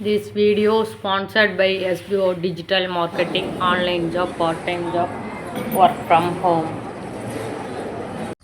This video sponsored by SBO Digital Marketing Online Job Part-Time Job Work from Home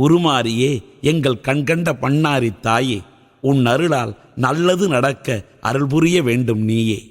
உருமாறியே எங்கள் கண்கண்ட பண்ணாரி தாயே உன் அருளால் நல்லது நடக்க அருள் புரிய வேண்டும் நீயே.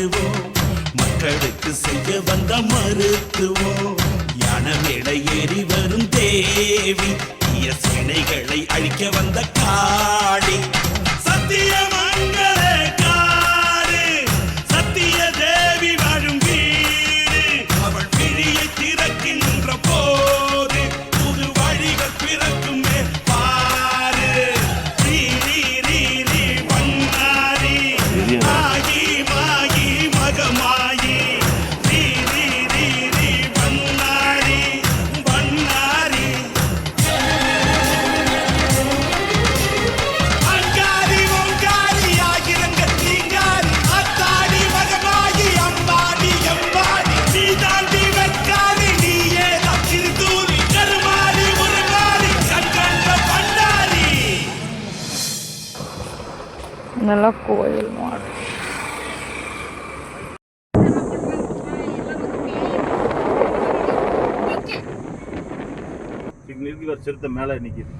மகத்துவோம் மக்களுக்கு செய்ய வந்த மருத்துவம் யான மேடை ஏறி வரும் தேவி நல்லா கோயில் மாடு. இங்க இருக்கிற சிறுத்தை மேலே நிக்குது.